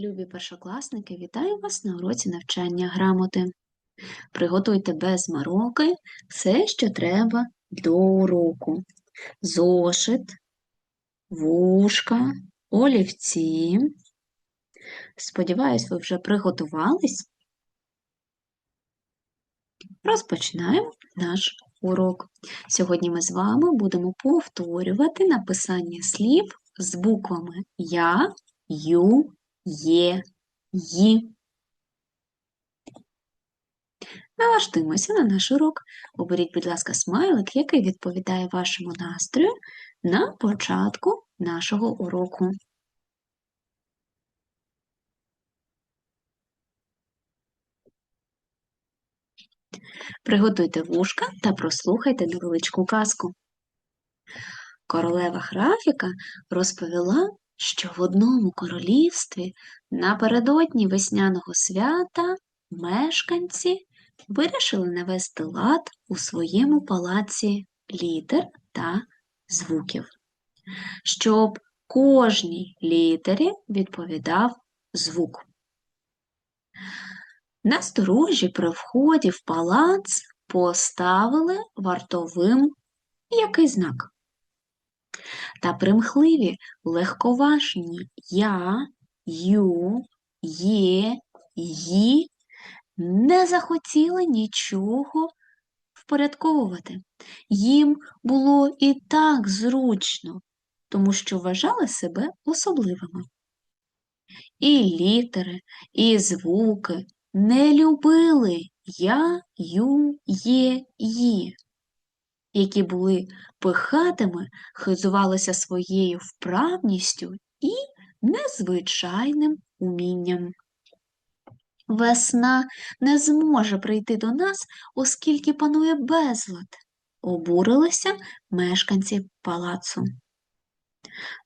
Любі першокласники, вітаю вас на уроці навчання грамоти. Приготуйте без мороки все, що треба до уроку. Зошит, вушка, олівці. Сподіваюсь, ви вже приготувались. Розпочинаємо наш урок. Сьогодні ми з вами будемо повторювати написання слів з буквами Я, Ю, Є, Ї. Налаштуємося на наш урок. Оберіть, будь ласка, смайлик, який відповідає вашому настрою на початку нашого уроку. Приготуйте вушка та прослухайте невеличку казку. Королева Графіка розповіла, що в одному королівстві напередодні весняного свята мешканці вирішили навести лад у своєму палаці літер та звуків, щоб кожній літері відповідав звук. На сторожі при вході в палац поставили вартовим який знак. Та примхливі, легковажні я, ю, є, ї не захотіли нічого впорядковувати. Їм було і так зручно, тому що вважали себе особливими. І літери, і звуки не любили я, ю, є, ї, які були пихатими, хизувалися своєю вправністю і незвичайним умінням. Весна не зможе прийти до нас, оскільки панує безлад, обурилися мешканці палацу.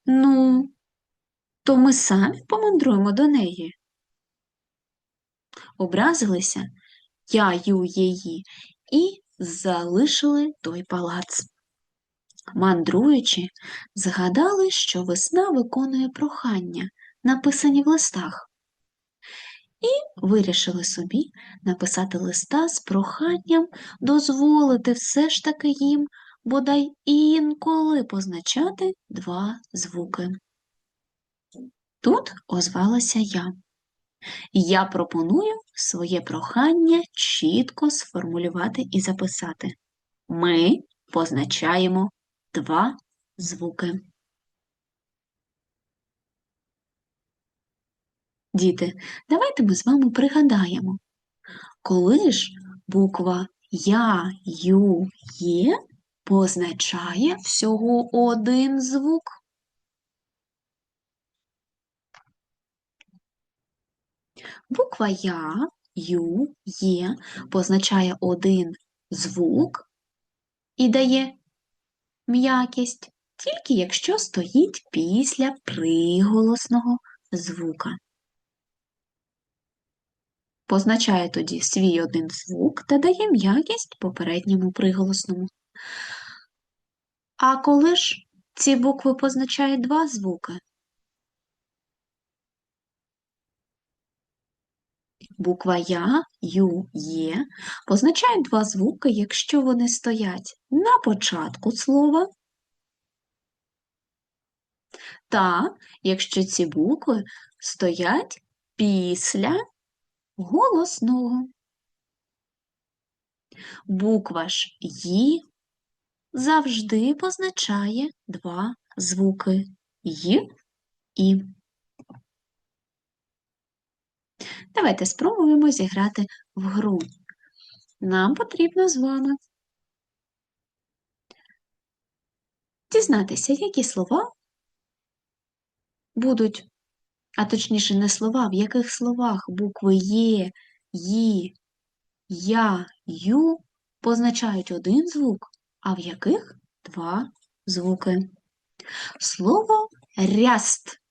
Ну, то ми самі помандруємо до неї. Образилися я її і залишили той палац. Мандруючи, згадали, що весна виконує прохання, написані в листах, і вирішили собі написати листа з проханням дозволити все ж таки їм бодай інколи позначати два звуки. Тут озвалася я. Я пропоную своє прохання чітко сформулювати і записати. Ми позначаємо два звуки. Діти, давайте ми з вами пригадаємо, коли ж буква Я, Ю, Є позначає всього один звук. Буква Я, Ю, Є позначає один звук і дає м'якість, тільки якщо стоїть після приголосного звука. Позначає тоді свій один звук та дає м'якість попередньому приголосному. А коли ж ці букви позначають два звуки? Буква Я, Ю, Є позначають два звуки, якщо вони стоять на початку слова, та якщо ці букви стоять після голосного. Буква ж «ї» завжди позначає два звуки «й» і. Давайте спробуємо зіграти в гру. Нам потрібно з вами дізнатися, які слова будуть, а точніше, не слова, в яких словах букви Є, Ї, Я, Ю позначають один звук, а в яких два звуки. Слово ряст.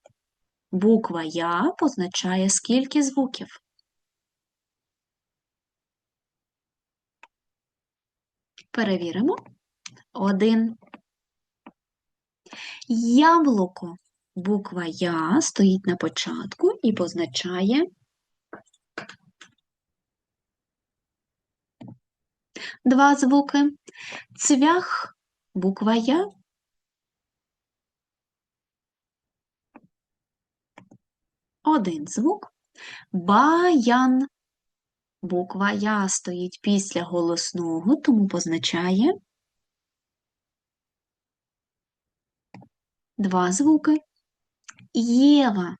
Буква Я позначає скільки звуків. Перевіримо. Один. Яблуко Буква Я стоїть на початку і позначає два звуки. Цвях, буква Я. Один звук. Баян. Буква Я стоїть після голосного, тому позначає два звуки. Єва.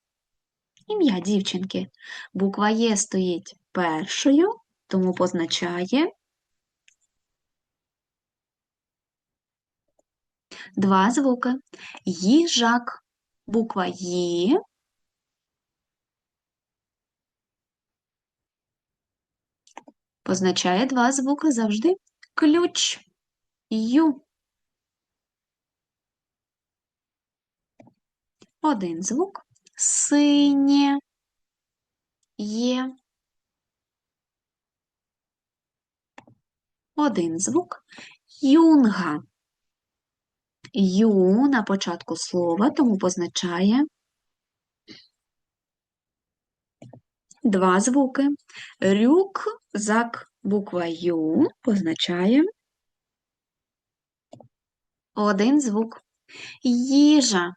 Ім'я дівчинки. Буква Є стоїть першою, тому позначає два звуки. Їжак. Буква Є позначає два звуки завжди. Ключ. Ю. Один звук. Синє. Є. Один звук. Юнга. Ю на початку слова, тому позначає два звуки. Рюкзак. Буква Ю позначає один звук. Їжа.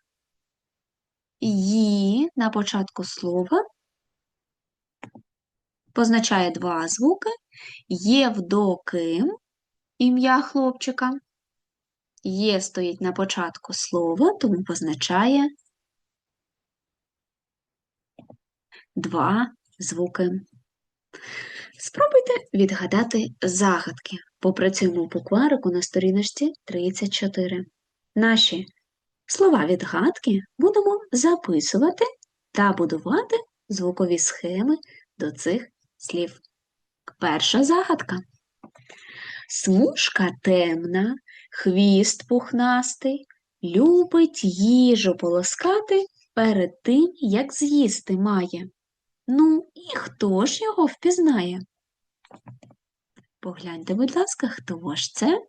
Ї на початку слова позначає два звуки. Євдоким ім'я хлопчика. Є стоїть на початку слова, тому позначає два звуки. Спробуйте відгадати загадки. Попрацюємо в букварику на сторіночці 34. Наші слова відгадки будемо записувати та будувати звукові схеми до цих слів. Перша загадка. Смужка темна, хвіст пухнастий, любить їжу полоскати перед тим, як з'їсти має. Ну, і хто ж його впізнає? Погляньте, будь ласка, хто ж це?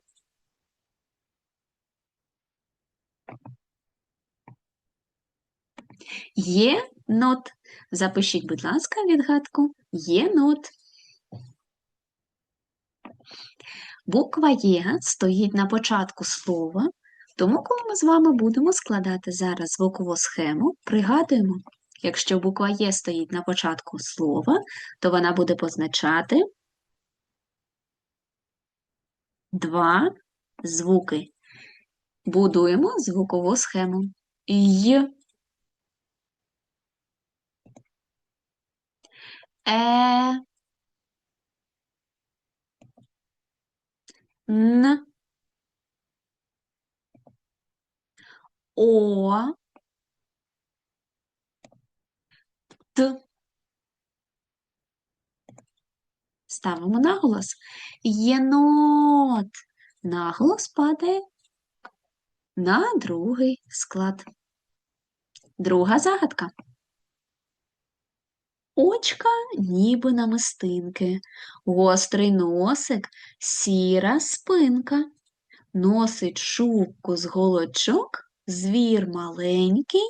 Є нот. Запишіть, будь ласка, відгадку. Є нот. Буква Є стоїть на початку слова, тому, коли ми з вами будемо складати зараз звукову схему, пригадуємо, якщо буква Є стоїть на початку слова, то вона буде позначати два звуки. Будуємо звукову схему. Й. Е. Н. О. Ставимо наголос. Єнот. Наголос падає на другий склад. Друга загадка. Очка ніби намистинки, гострий носик, сіра спинка. Носить шубку з голочок, звір маленький.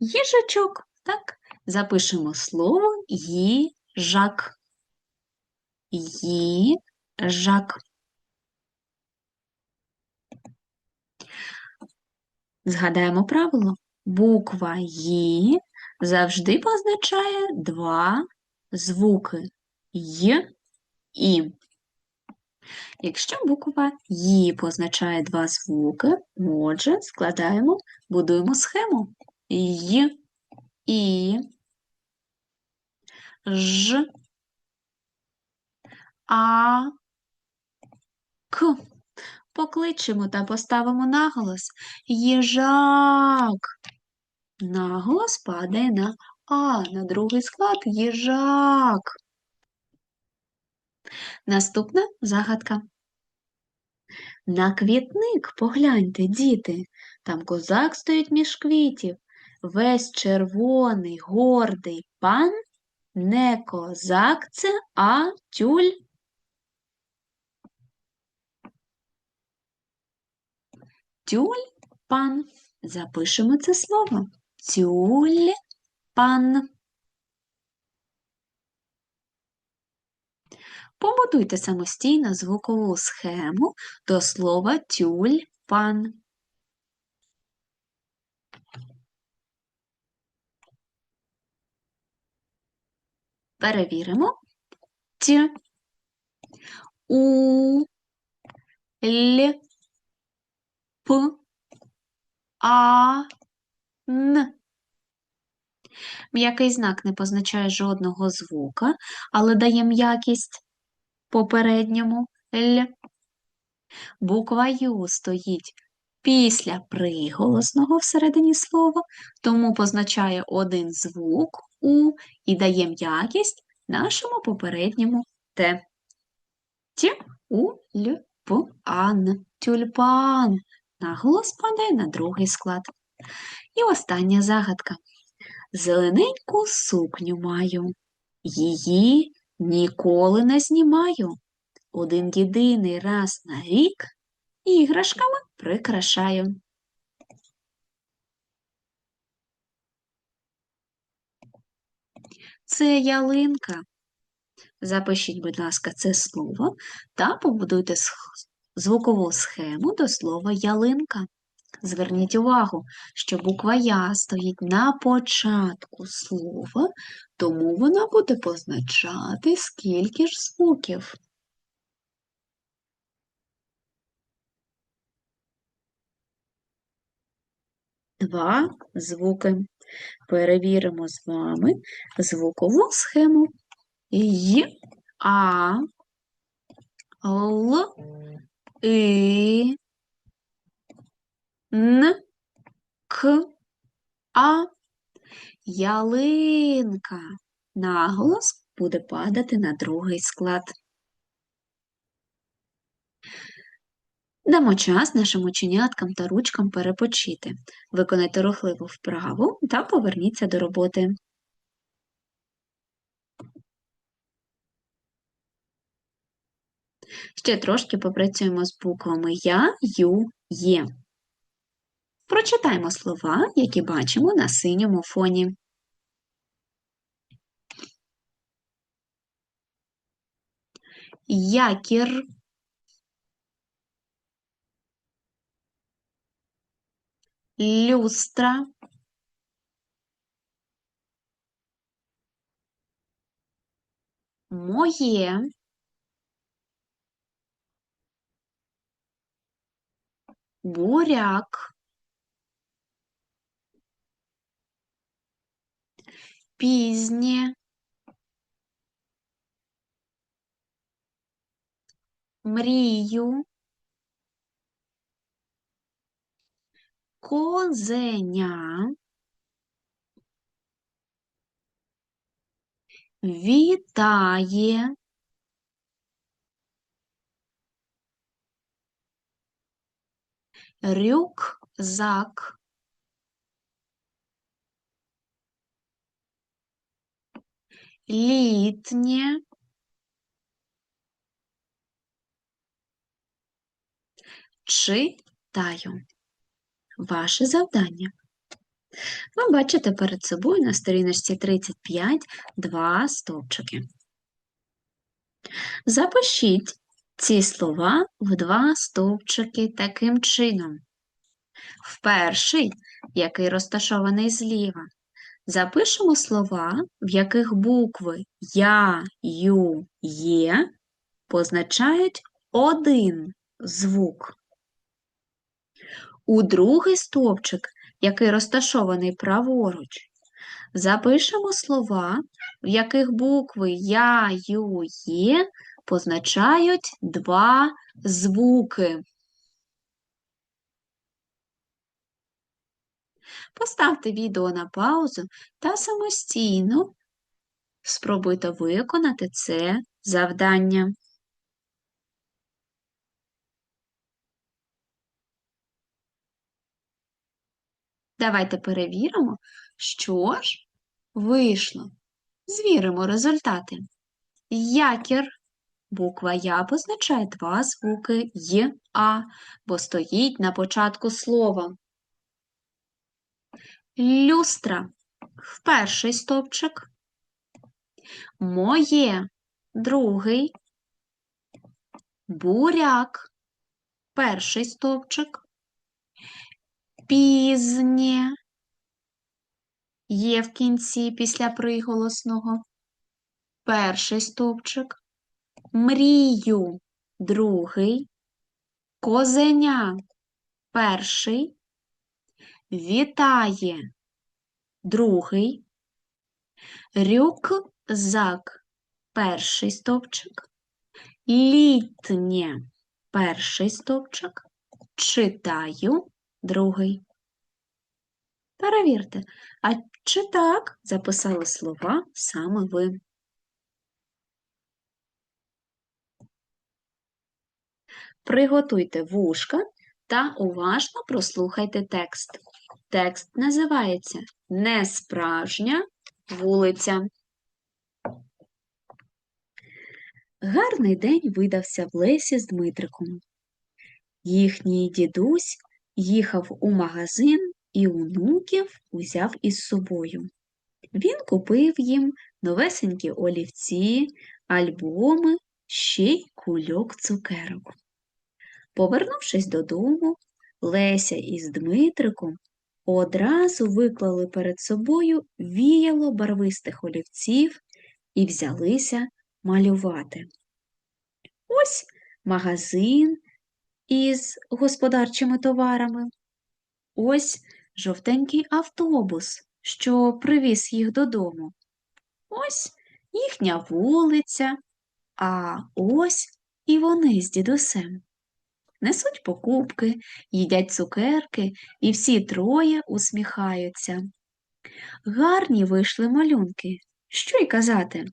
Їжачок, так? Запишемо слово їжак. Їжак. Згадаємо правило. Буква Ї завжди позначає два звуки Й і. Якщо буква Ї позначає два звуки, отже, складаємо, будуємо схему Й, І, Ж, А, К. Покличемо та поставимо наголос їжак. Наголос падає на А, на другий склад їжак. Наступна загадка. На квітник погляньте, діти, там козак стоїть між квітів, Весь червоний гордий пан не козак це, а тюль. Тюль пан. Запишемо це слово. Тюль пан. Побудуйте самостійно звукову схему до слова тюль пан. Перевіримо. Т. У. Л. П. А. Н. М'який знак не позначає жодного звука, але дає м'якість попередньому Л. Буква Ю стоїть після приголосного всередині слова, тому позначає один звук У і дає м'якість нашому попередньому Т. Т, У, Л, П, Ан, тюльпан. Наголос падає на другий склад. І остання загадка. Зелененьку сукню маю, її ніколи не знімаю. Один єдиний раз на рік іграшками прикрашаю. Це ялинка. Запишіть, будь ласка, це слово та побудуйте звукову схему до слова ялинка. Зверніть увагу, що буква Я стоїть на початку слова, тому вона буде позначати скільки ж звуків. Два звуки. Перевіримо з вами звукову схему Й, А, Л, И, Н, К, А. Ялинка. Наголос буде падати на другий склад. Дамо час нашим ученяткам та ручкам перепочити. Виконайте рухливу вправу та поверніться до роботи. Ще трошки попрацюємо з буквами Я, Ю, Є. Прочитаємо слова, які бачимо на синьому фоні. Якір, люстра, моє, буряк, пізнє, мрію, козеня, вітає, рюкзак, літнє, читаю. Ваше завдання. Ви бачите перед собою на сторіночці 35 два стовпчики. Запишіть ці слова в два стовпчики таким чином. В перший, який розташований зліва, запишемо слова, в яких букви Я, Ю, Є позначають один звук. У другий стовпчик, який розташований праворуч, запишемо слова, в яких букви Я, Ю, Є позначають два звуки. Поставте відео на паузу та самостійно спробуйте виконати це завдання. Давайте перевіримо, що ж вийшло. Звіримо результати. Якір Буква Я позначає два звуки Й, А, бо стоїть на початку слова. Люстра в перший стовпчик. Моє другий. Буряк перший стовпчик. Пізнє є в кінці після приголосного. Перший стовпчик. Мрію другий. Козеня перший. Вітає другий. Рюкзак перший стовпчик. Літнє перший стовпчик. Читаю другий. Перевірте, а чи так записали слова саме ви? Приготуйте вушка та уважно прослухайте текст. Текст називається Несправжня вулиця. Гарний день видався в Лесі з Дмитриком. Їхній дідусь їхав у магазин і онуків узяв із собою. Він купив їм новесенькі олівці, альбоми, ще й кульок цукерок. Повернувшись додому, Леся із Дмитриком одразу виклали перед собою віяло барвистих олівців і взялися малювати. Ось магазин із господарчими товарами. Ось жовтенький автобус, що привіз їх додому. Ось їхня вулиця, а ось і вони з дідусем. Несуть покупки, їдять цукерки, і всі троє усміхаються. Гарні вийшли малюнки. Що й казати?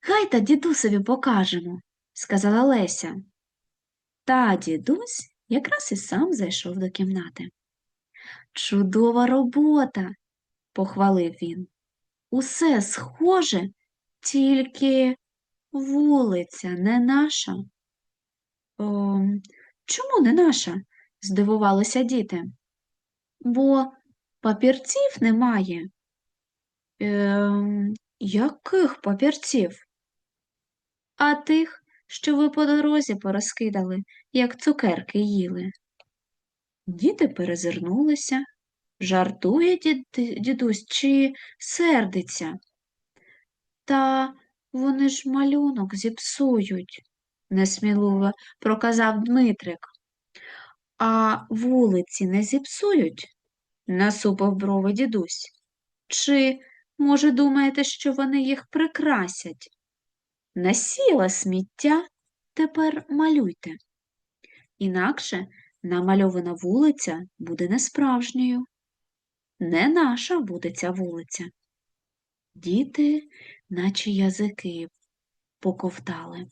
Гайда дідусеві покажемо, сказала Леся. Та дідусь якраз і сам зайшов до кімнати. Чудова робота, похвалив він. Усе схоже, тільки вулиця не наша. О, чому не наша? здивувалися діти. Бо папірців немає. Е, яких папірців? А тих, що ви по дорозі порозкидали, як цукерки їли. Діти перезирнулися. Жартує дід, дідусь чи сердиться? Та вони ж малюнок зіпсують, несміливо проказав Дмитрик. А вулиці не зіпсують? насупив брови дідусь. Чи, може, думаєте, що вони їх прикрасять? Насіла сміття, тепер малюйте. Інакше намальована вулиця буде несправжньою. Не наша буде ця вулиця. Діти, наче язики, поковтали.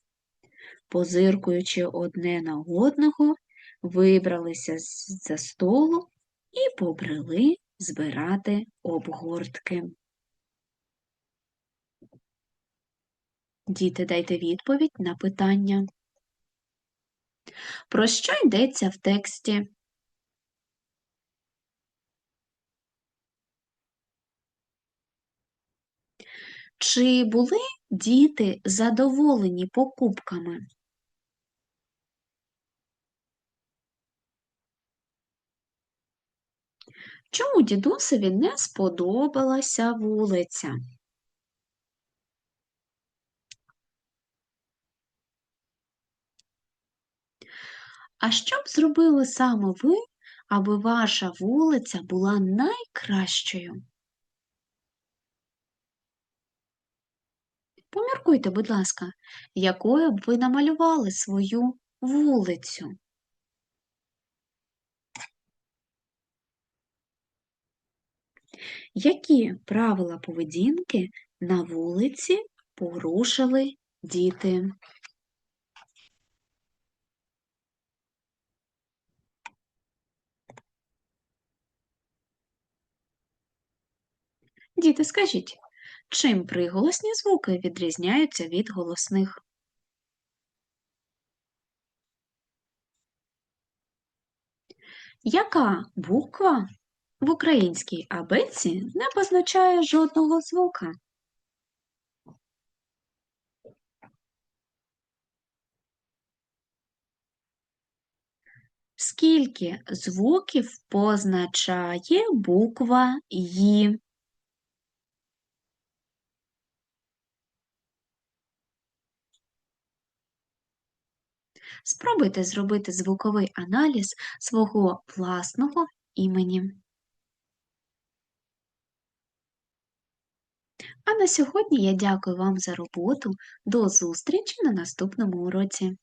Позиркуючи одне на одного, вибралися з-за столу і побрели збирати обгортки. Діти, дайте відповідь на питання. Про що йдеться в тексті? Чи були діти задоволені покупками? Чому дідусеві не сподобалася вулиця? А що б зробили саме ви, аби ваша вулиця була найкращою? Поміркуйте, будь ласка, якою б ви намалювали свою вулицю? Які правила поведінки на вулиці порушили діти? Діти, скажіть, Чим приголосні звуки відрізняються від голосних? Яка буква в українській абетці не позначає жодного звука? Скільки звуків позначає буква «ї»? Спробуйте зробити звуковий аналіз свого власного імені. А на сьогодні я дякую вам за роботу. До зустрічі на наступному уроці!